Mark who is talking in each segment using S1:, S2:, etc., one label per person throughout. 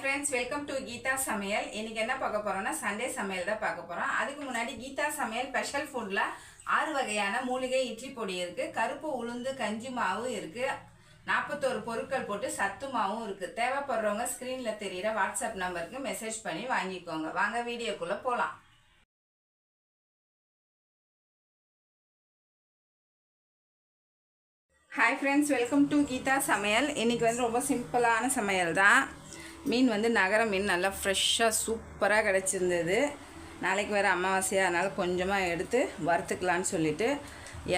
S1: Friends welcome to Geetha சமையல் இன்னைக்கு என்ன பார்க்க போறோம்னா சண்டே சமையல் தான் பார்க்க போறோம். அதுக்கு முன்னாடி கீதா சமையல் ஸ்பெஷல் ஃபுட்ல ஆறு வகையான மூலிகை இட்லி பொடி இருக்கு கருப்பு உளுந்து கஞ்சி மாவு இருக்கு நாற்பத்தோரு பொருட்கள் போட்டு சத்து மாவும் இருக்கு. தேவைப்படுறவங்க ஸ்க்ரீனில் தெரியிற வாட்ஸ்அப் நம்பருக்கு மெசேஜ் பண்ணி வாங்கிக்கோங்க. வாங்க வீடியோக்குள்ள போலாம். Hi friends welcome to Geetha Samayal இன்றைக்கி வந்து ரொம்ப சிம்பிளான சமையல் தான். மீன் வந்து நகர மீன் நல்லா ஃப்ரெஷ்ஷாக சூப்பராக கிடச்சிருந்தது. நாளைக்கு வேறு அமாவாசையாக அதனால் கொஞ்சமாக எடுத்து வறுத்துக்கலான்னு சொல்லிவிட்டு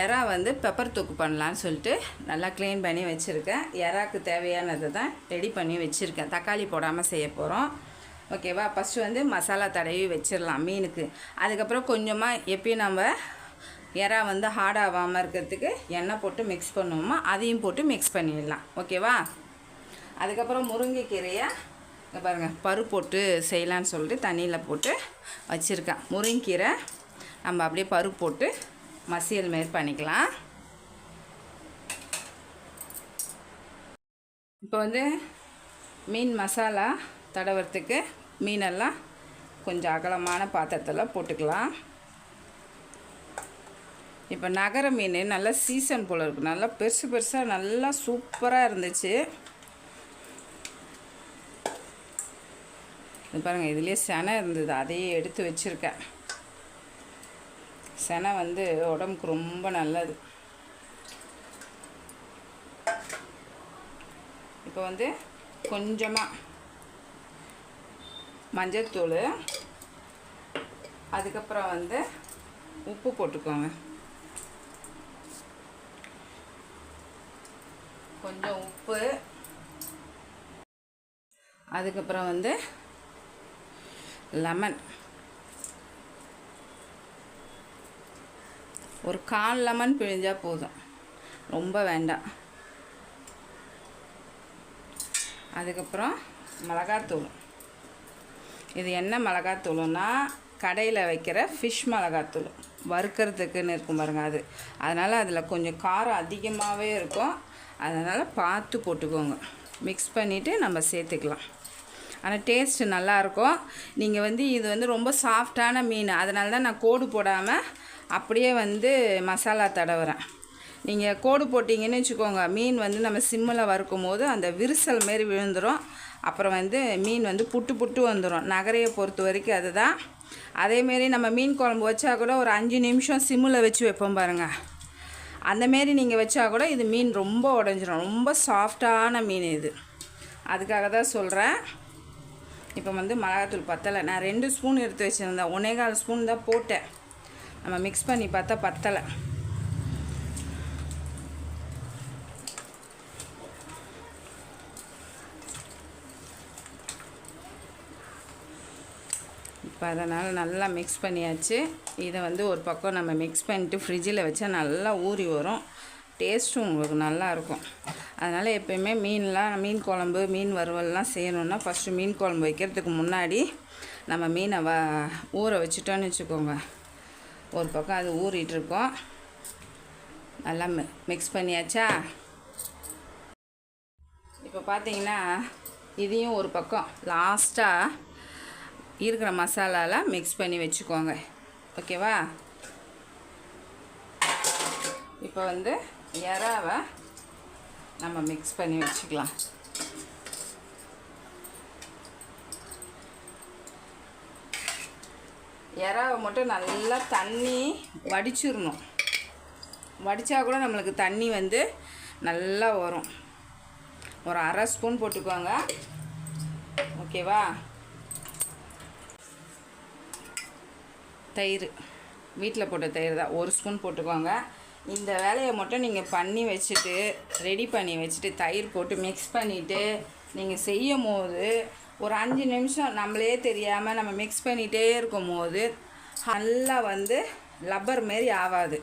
S1: எறா வந்து பெப்பர் தூக்கு பண்ணலான்னு சொல்லிட்டு நல்லா க்ளீன் பண்ணி வச்சுருக்கேன். எறாக்கு தேவையானதை தான் ரெடி பண்ணி வச்சுருக்கேன். தக்காளி போடாமல் செய்ய போகிறோம் ஓகேவா ஃபஸ்ட்டு வந்து மசாலா தடவி வச்சிடலாம் மீனுக்கு. அதுக்கப்புறம் கொஞ்சமாக எப்பயும் நம்ம எறா வந்து ஹார்டாகாமல் இருக்கிறதுக்கு எண்ணெய் போட்டு மிக்ஸ் பண்ணுவோமோ? அதையும் போட்டு மிக்ஸ் பண்ணிடலாம். ஓகேவா அதுக்கப்புறம் முருங்கைக்கீரையை இங்கே பாருங்கள் பரு போட்டு செய்யலான்னு சொல்லிட்டு தண்ணியில் போட்டு வச்சுருக்கேன். முருங்கைக்கீரை நம்ம அப்படியே பருப்பு போட்டு மசியல் மாரி பண்ணிக்கலாம். இப்போ வந்து மீன் மசாலா தடவுறதுக்கு மீனெல்லாம் கொஞ்சம் அகலமான பாத்திரத்தில் போட்டுக்கலாம். இப்போ நகர மீன் நல்லா சீசன் போல் இருக்குது நல்லா பெருசு பெருசாக நல்லா சூப்பராக இருந்துச்சு. இது பாருங்கள் இதுலேயே செனை இருந்தது. அதையே எடுத்து வச்சுருக்கேன். செனை வந்து உடம்புக்கு ரொம்ப நல்லது. இப்போ வந்து கொஞ்சமாக மஞ்சத்தூள் அதுக்கப்புறம் வந்து உப்பு போட்டுக்கோங்க. கொஞ்சம் உப்பு அதுக்கப்புறம் வந்து லெமன். ஒரு கால் லெமன் பிழிஞ்சால் போதும். ரொம்ப வேண்டாம். அதுக்கப்புறம் மிளகாத்தூள். இது என்ன மிளகாத்தூளுன்னா கடையில் வைக்கிற ஃபிஷ் மிளகாத்தூள். வறுக்கிறதுக்குன்னு இருக்கும் பாருங்க அது. அதனால் அதில் கொஞ்சம் காரம் அதிகமாகவே இருக்கும். அதனால் பார்த்து போட்டுக்கோங்க. மிக்ஸ் பண்ணிவிட்டு நம்ம சேர்த்துக்கலாம். ஆனால் டேஸ்ட்டு நல்லாயிருக்கும் நீங்கள் வந்து இது வந்து ரொம்ப சாஃப்டான மீன். அதனால தான் நான் கோடு போடாமல் அப்படியே வந்து மசாலா தடவுறேன். நீங்கள் கோடு போட்டிங்கன்னு வச்சுக்கோங்க. மீன் வந்து நம்ம சிம்மில் வறுக்கும் போது அந்த விரிசல் மாரி விழுந்துடும் அப்புறம் வந்து மீன் வந்து புட்டு புட்டு வந்துடும் நகரையை பொறுத்த வரைக்கும் அதுதான். அதேமாரி நம்ம மீன் குழம்பு வச்சா கூட ஒரு அஞ்சு நிமிஷம் சிம்மில் வச்சு வைப்போம் பாருங்கள் அந்தமாரி நீங்கள் வச்சா கூட இது மீன் ரொம்ப உடஞ்சிரும். ரொம்ப சாஃப்டான மீன் இது. அதுக்காக தான் சொல்கிறேன் இப்போ வந்து மிளகாத்தூள் பத்தலை. நான் ரெண்டு ஸ்பூன் எடுத்து வச்சுருந்தேன். ஒன்றே கால் ஸ்பூன் தான் போட்டேன். நம்ம மிக்ஸ் பண்ணி பார்த்தா பத்தலை. இப்போ அதனால் நல்லா மிக்ஸ் பண்ணியாச்சு. இதை வந்து ஒரு பக்கம் நம்ம மிக்ஸ் பண்ணிட்டு ஃப்ரிட்ஜில் வச்சா நல்லா ஊறி வரும். டேஸ்ட்டும் உங்களுக்கு நல்லாயிருக்கும். அதனால் எப்போயுமே மீன்லாம் மீன் குழம்பு மீன் வறுவல்லாம் செய்யணுன்னா ஃபஸ்ட்டு மீன் குழம்பு வைக்கிறதுக்கு முன்னாடி நம்ம மீனை வ ஊற வச்சுட்டோன்னு வச்சுக்கோங்க. ஒரு பக்கம் அது ஊறிட்டுருக்கோம். நல்லா மி மிக்ஸ் பண்ணியாச்சா? இப்போ பார்த்தீங்கன்னா இதையும் ஒரு பக்கம் லாஸ்ட்டாக இருக்கிற மசாலாவில் மிக்ஸ் பண்ணி வச்சுக்கோங்க. ஓகேவா? இப்போ வந்து எறாவை நம்ம மிக்ஸ் பண்ணி வச்சுக்கலாம். எறாவை மட்டும் நல்லா தண்ணி வடிச்சிடணும். வடித்தா கூட நம்மளுக்கு தண்ணி வந்து நல்லா வரும். ஒரு அரை ஸ்பூன் போட்டுக்கோங்க. ஓகேவா? தயிர். வீட்டில் போட்ட தயிர் தான். ஒரு ஸ்பூன் போட்டுக்கோங்க. இந்த வேலையை மட்டும் நீங்கள் பண்ணி வச்சுட்டு ரெடி பண்ணி வச்சுட்டு தயிர் போட்டு மிக்ஸ் பண்ணிவிட்டு நீங்கள் செய்யும் போது ஒரு அஞ்சு நிமிஷம் நம்மளே தெரியாமல் நம்ம மிக்ஸ் பண்ணிகிட்டே இருக்கும் போது நல்லா வந்து லப்பர் மாரி ஆகாது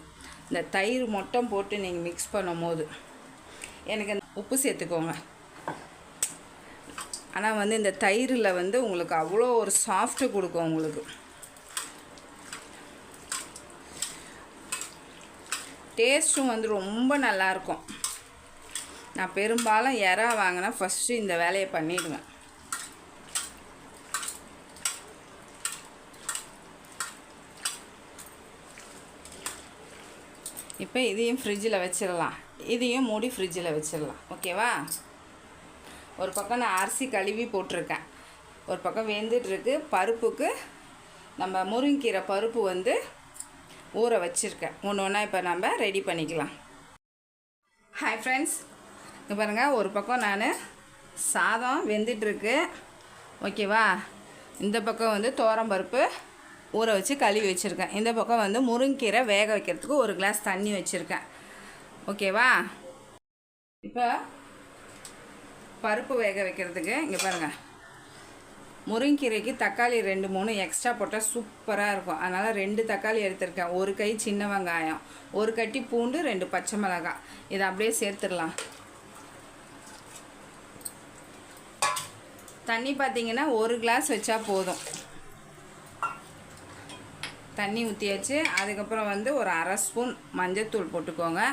S1: இந்த தயிர் மட்டும் போட்டு நீங்கள் மிக்ஸ் பண்ணும் போது எனக்கு இந்த உப்பு சேர்த்துக்கோங்க. ஆனால் வந்து இந்த தயிரில் வந்து உங்களுக்கு அவ்வளோ ஒரு சாஃப்ட்டு கொடுக்கும் உங்களுக்கு. டேஸ்ட்டும் வந்து ரொம்ப நல்லாயிருக்கும். நான் பெரும்பாலும் இறா வாங்கினா ஃபஸ்ட்டு இந்த வேலையை பண்ணிவிடுவேன் இப்போ இதையும் ஃப்ரிட்ஜில் வச்சிடலாம். இதையும் மூடி ஃப்ரிட்ஜில் வச்சிடலாம். ஓகேவா? ஒரு பக்கம் நான் அரிசி கழுவி போட்டிருக்கேன். ஒரு பக்கம் வெந்துட்டுருக்கு. பருப்புக்கு நம்ம முருங்கீரை பருப்பு வந்து ஊற வச்சுருக்கேன். ஒன்று ஒன்றா இப்போ நம்ம ரெடி பண்ணிக்கலாம். ஹாய் ஃப்ரெண்ட்ஸ் இங்கே பாருங்கள் ஒரு பக்கம் நான் சாதம் வெந்துட்டுருக்கு. ஓகேவா இந்த பக்கம் வந்து பருப்பு ஊற வச்சு கழுவி வச்சுருக்கேன். இந்த பக்கம் வந்து முருங்கீரை வேக வைக்கிறதுக்கு ஒரு கிளாஸ் தண்ணி வச்சுருக்கேன். ஓகேவா இப்போ பருப்பு வேக வைக்கிறதுக்கு இங்கே பாருங்கள் முருங்கீரைக்கு தக்காளி ரெண்டு மூணு எக்ஸ்ட்ரா போட்டால் சூப்பராக இருக்கும். அதனால் ரெண்டு தக்காளி எடுத்திருக்கேன். ஒரு கை சின்ன வெங்காயம் ஒரு கட்டி பூண்டு ரெண்டு பச்சை மிளகாய். இதை அப்படியே சேர்த்துடலாம். தண்ணி பார்த்தீங்கன்னா ஒரு கிளாஸ் வச்சா போதும். தண்ணி ஊற்றியாச்சு அதுக்கப்புறம் வந்து ஒரு அரை ஸ்பூன் மஞ்சத்தூள் போட்டுக்கோங்க.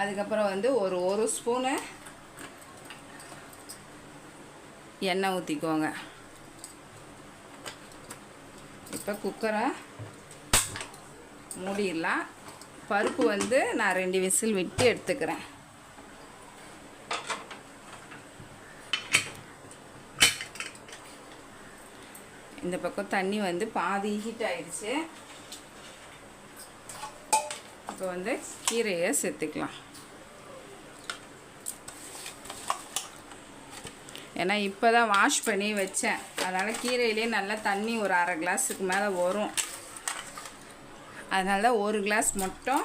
S1: அதுக்கப்புறம் வந்து ஒரு ஒரு ஸ்பூனு எண்ணெய் ஊற்றிக்கோங்க இப்போ குக்கரை மூடிடலாம். பருப்பு வந்து நான் ரெண்டு விசில் விட்டு எடுத்துக்கிறேன். இந்த பக்கம் தண்ணி வந்து பாதி ஹீட் ஆயிடுச்சு. இப்போ வந்து கீரையை சேர்த்துக்கலாம். ஏன்னா இப்போ தான் வாஷ் பண்ணி வச்சேன். அதனால் கீரையிலே நல்லா தண்ணி ஒரு அரை கிளாஸுக்கு மேலே வரும். அதனால தான் ஒரு கிளாஸ் மட்டும்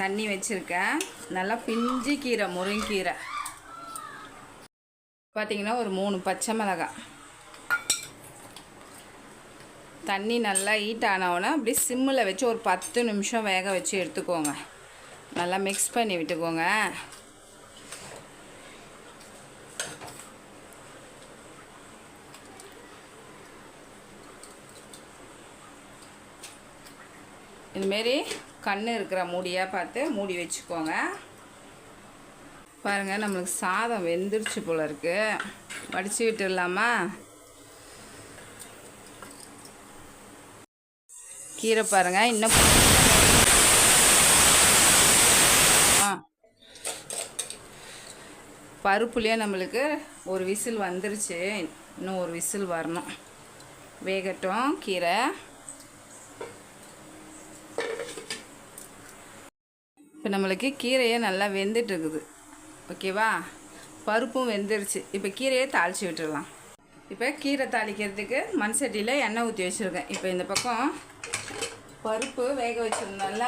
S1: தண்ணி வச்சுருக்கேன். நல்லா பிஞ்சு கீரை முருங்கீரை. பார்த்திங்கன்னா ஒரு மூணு பச்சை மிளகாய். தண்ணி நல்லா ஹீட் ஆனவுடனே அப்படியே சிம்மில் வச்சு ஒரு பத்து நிமிஷம் வேக வச்சு எடுத்துக்கோங்க. நல்லா மிக்ஸ் பண்ணி விட்டுக்கோங்க. இதுமாரி கண் இருக்கிற மூடியாக பார்த்து மூடி வச்சுக்கோங்க. பாருங்கள் நம்மளுக்கு சாதம் வெந்துருச்சு போல இருக்குது வடித்து விட்டுடலாமா? கீரை பாருங்கள் இன்னும் பருப்புலேயே நம்மளுக்கு ஒரு விசில் வந்துருச்சு. இன்னும் ஒரு விசில் வரணும். வேகட்டும் கீரை. இப்போ நம்மளுக்கு கீரையே நல்லா வெந்துட்டு இருக்குது ஓகேவா? பருப்பும் வெந்துருச்சு. இப்போ கீரையை தாளித்து விட்டுடலாம். இப்போ கீரை தாளிக்கிறதுக்கு மண் சட்டியில் எண்ணெய் ஊற்றி வச்சுருக்கேன். இப்போ இந்த பக்கம் பருப்பு வேக வச்சுருந்தோம்ல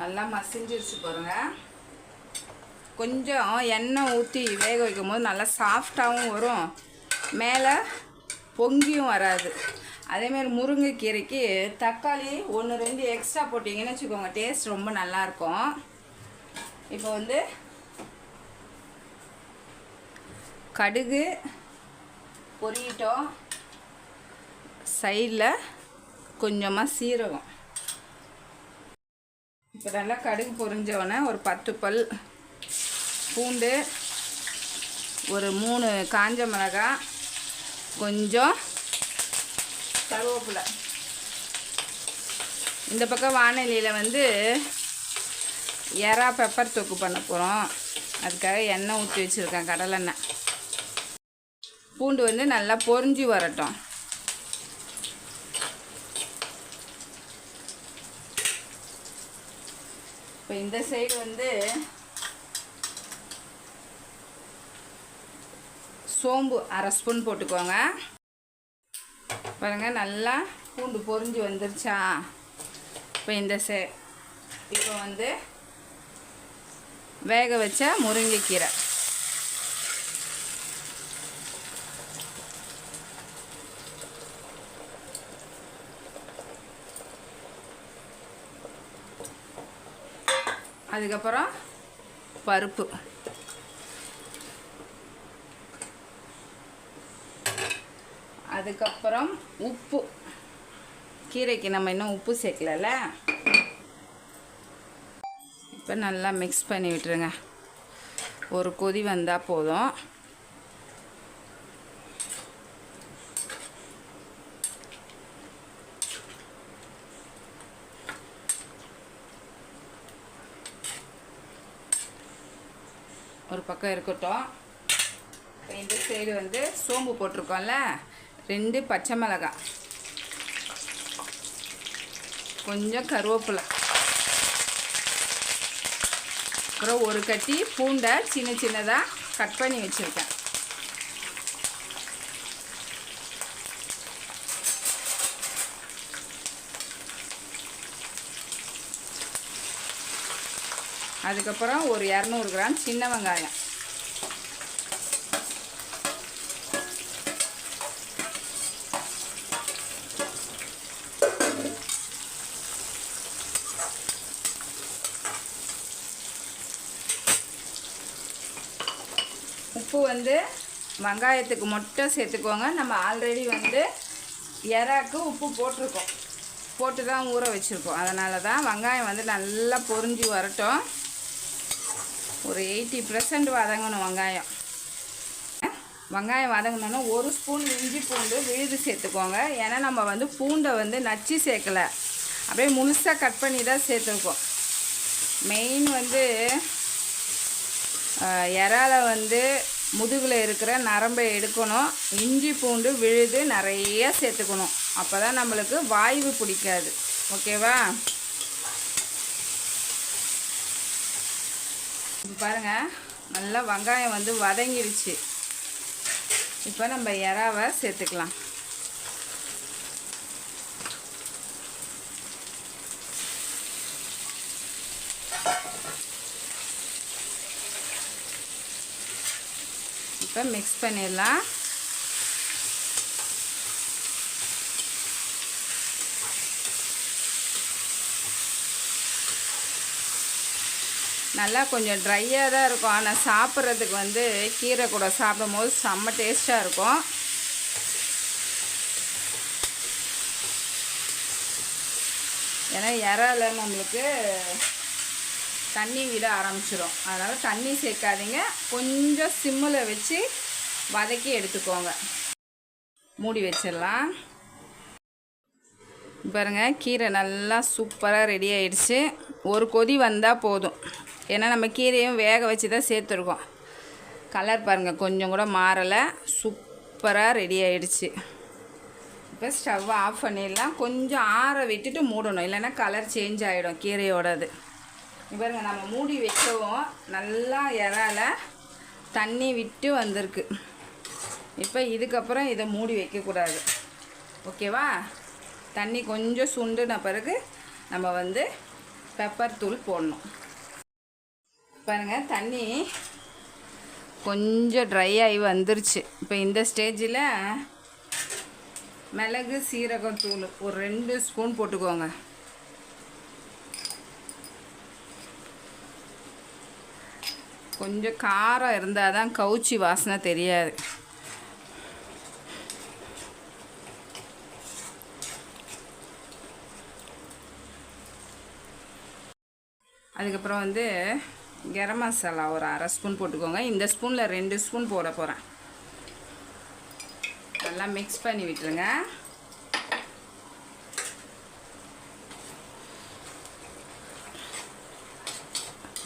S1: நல்லா மசிஞ்சிருச்சு பாருங்க. கொஞ்சம் எண்ணெய் ஊற்றி வேக வைக்கும் போது நல்லா சாஃப்டாகவும் வரும். மேலே பொங்கியும் வராது. அதேமாரி முருங்கைக்கீரைக்கு தக்காளி ஒன்று ரெண்டு எக்ஸ்ட்ரா போட்டிங்கன்னு வச்சுக்கோங்க. டேஸ்ட் ரொம்ப நல்லாயிருக்கும் இப்போ வந்து கடுகு பொரியட்டும் சைடில் கொஞ்சமாக சீரகம். இப்போ நல்லா கடுகு பொரிஞ்சவொடனே ஒரு பத்து பல் பூண்டு ஒரு மூணு காஞ்ச மிளகாய் கொஞ்சம் கருவேப்பிலை. இந்த பக்கம் வானிலையில் வந்து எறா பெப்பர் தொக்கு பண்ண போகிறோம் அதுக்காக எண்ணெய் ஊற்றி வச்சுருக்கேன் கடலெண்ணெய் பூண்டு வந்து நல்லா பொறிஞ்சி வரட்டும். இப்போ இந்த சைடு வந்து சோம்பு அரை ஸ்பூன் போட்டுக்கோங்க. பாருங்கள் நல்லா பூண்டு பொறிஞ்சு வந்துருச்சா? இப்போ இந்த சே இப்போ வந்து வேக வச்ச முருங்கைக்கீரை. அதுக்கப்புறம் பருப்பு. அதுக்கப்புறம் உப்பு. கீரைக்கு நம்ம இன்னும் உப்பு சேர்க்கலல்ல? இப்போ நல்லா மிக்ஸ் பண்ணி விட்டுருங்க. ஒரு கொதி வந்தால் போதும். ஒரு பக்கம் இருக்கட்டும். இந்த சைடு வந்து சோம்பு போட்டிருக்கோம்ல? ரெண்டு பச்சை மிளகாய் கொஞ்சம் கருவேப்பிலை. அப்புறம் ஒரு கட்டி பூண்டை சின்ன சின்னதாக கட் பண்ணி வச்சுருக்கேன். அதுக்கப்புறம் ஒரு இரநூறு கிராம் சின்ன வெங்காயம் உப்பு வந்து வெங்காயத்துக்கு மட்டும் சேர்த்துக்கோங்க. நம்ம ஆல்ரெடி வந்து இறாக்கு உப்பு போட்டிருக்கோம். போட்டு தான் ஊற வச்சுருக்கோம். அதனால தான் வெங்காயம் வந்து நல்லா பொரிஞ்சு வரட்டும். ஒரு எயிட்டி பர்சன்ட் வதங்கணும் வெங்காயம். வெங்காயம் வதங்கினோன்னா ஒரு ஸ்பூன் இஞ்சி பூண்டு விழுது சேர்த்துக்கோங்க. ஏன்னா நம்ம வந்து பூண்டை வந்து நச்சு சேர்க்கலை. அப்படியே முழுசாக கட் பண்ணி தான் சேர்த்துருக்கோம். மெயின் வந்து இறால வந்து முதுகில் இருக்கிற நரம்பை எடுக்கணும். இஞ்சி பூண்டு விழுது நிறைய சேர்த்துக்கணும். அப்போ தான் நம்மளுக்கு வாய்வு பிடிக்காது. ஓகேவா? இப்போ பாருங்கள் நல்லா வெங்காயம் வந்து வதங்கிடுச்சு இப்போ நம்ம இறாவை சேர்த்துக்கலாம். இப்போ மிக்ஸ் பண்ணிடலாம். நல்லா கொஞ்சம் ட்ரையாக தான் இருக்கும். ஆனால் சாப்பிட்றதுக்கு வந்து கீரை கூட சாப்பிடும் போது செம்ம டேஸ்ட்டாக இருக்கும். ஏன்னா இறால நம்மளுக்கு தண்ணி விட ஆரம்பிச்சிடும் அதனால் தண்ணி சேர்க்காதீங்க. கொஞ்சம் சிம்மில் வச்சு வதக்கி எடுத்துக்கோங்க. மூடி வச்சிடலாம். பாருங்க கீரை நல்லா சூப்பராக ரெடி ஆயிடுச்சு. ஒரு கொதி வந்தால் போதும். ஏன்னா நம்ம கீரையும் வேக வச்சு தான் சேர்த்துருக்கோம். கலர் பாருங்கள் கொஞ்சம் கூட மாறலை. சூப்பராக ரெடி ஆயிடுச்சு. இப்போ ஸ்டவ் ஆஃப் பண்ணிடலாம். கொஞ்சம் ஆற விட்டுட்டு மூடணும். இல்லைன்னா கலர் சேஞ்ச் ஆகிடும் கீரையோடது. பாருங்கள் நம்ம மூடி வைக்கவும் நல்லா இறால தண்ணி விட்டு வந்திருக்கு. இப்போ இதுக்கப்புறம் இதை மூடி வைக்கக்கூடாது. ஓகேவா? தண்ணி கொஞ்சம் சுண்டுன பிறகு நம்ம வந்து பெப்பர் தூள் போடணும். பாருங்க தண்ணி கொஞ்சம் ட்ரை ஆகி வந்துருச்சு. இப்போ இந்த ஸ்டேஜில் மிளகு சீரகம் தூள் ஒரு ரெண்டு ஸ்பூன் போட்டுக்கோங்க. கொஞ்சம் காரம் இருந்தால் தான் கவுச்சி வாசனை தெரியாது. அதுக்கப்புறம் வந்து கரம் மசாலா ஒரு அரை ஸ்பூன் போட்டுக்கோங்க. இந்த ஸ்பூனில் ரெண்டு ஸ்பூன் போட போகிறேன் நல்லா மிக்ஸ் பண்ணி விட்டுருங்க.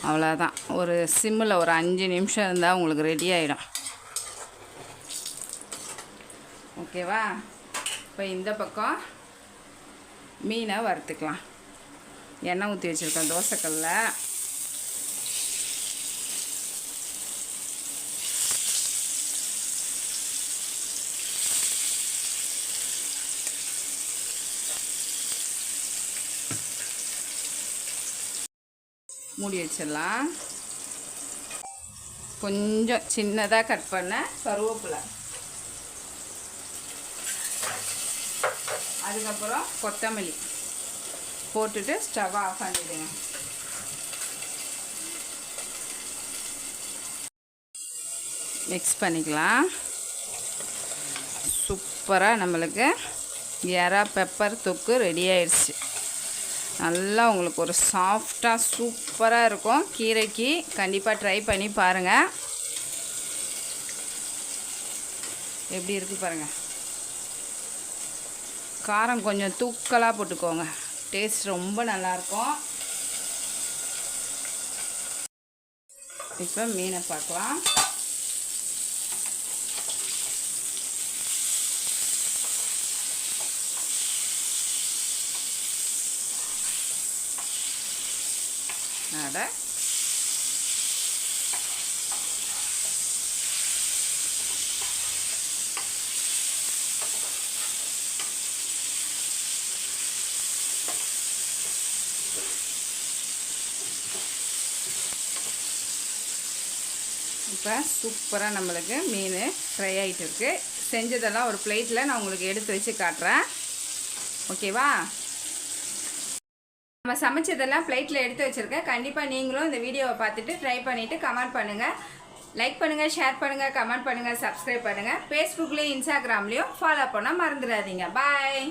S1: அவ்வளோதான் ஒரு சிம்மில் ஒரு அஞ்சு நிமிஷம் இருந்தால் உங்களுக்கு ரெடி ஆகிடும் ஓகேவா இப்போ இந்த பக்கம் மீனை வறுத்துக்கலாம். எண்ணெய் ஊற்றி வச்சுருக்கேன் தோசைக்கல்லில் மூடி வச்சிடலாம். கொஞ்சம் சின்னதாக கட் பண்ண கருவேப்பிலை. அதுக்கப்புறம் கொத்தமல்லி. போட்டுட்டு ஸ்டவ் ஆஃப் பண்ணிவிடுங்க மிக்ஸ் பண்ணிக்கலாம். சூப்பராக நம்மளுக்கு எறா பெப்பர் தொக்கு ரெடி ஆயிடுச்சு நல்லா உங்களுக்கு ஒரு சாஃப்டாக சூப்பராக இருக்கும். கீரைக்கு கண்டிப்பாக ட்ரை பண்ணி பாருங்கள் எப்படி இருக்குது பாருங்கள் காரம் கொஞ்சம் தூக்கலாக போட்டுக்கோங்க. டேஸ்ட் ரொம்ப நல்லாயிருக்கும் இப்போ மீனை பார்க்கலாம். அட. இப்போ சூப்பராக நம்மளுக்கு மீன் ஃப்ரை ஆகிட்டு இருக்குது செஞ்சதெல்லாம் ஒரு பிளேட்டில் நான் உங்களுக்கு எடுத்து வச்சு காட்டுறேன். ஓகேவா நம்ம சமைச்சதெல்லாம் பிளேட்டில் எடுத்து வச்சுருக்கேன். கண்டிப்பாக நீங்களும் இந்த வீடியோவை பார்த்துட்டு ட்ரை பண்ணிவிட்டு கமெண்ட் பண்ணுங்கள் லைக் பண்ணுங்கள் ஷேர் பண்ணுங்கள் கமெண்ட் பண்ணுங்கள் சப்ஸ்கிரைப் பண்ணுங்கள் ஃபேஸ்புக்லேயும் இன்ஸ்டாகிராம்லேயும் ஃபாலோ பண்ண மறந்துடாதீங்க. பாய்